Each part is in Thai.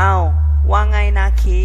เอาวว่าไงนาคี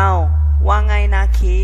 เาว่าไงนะคี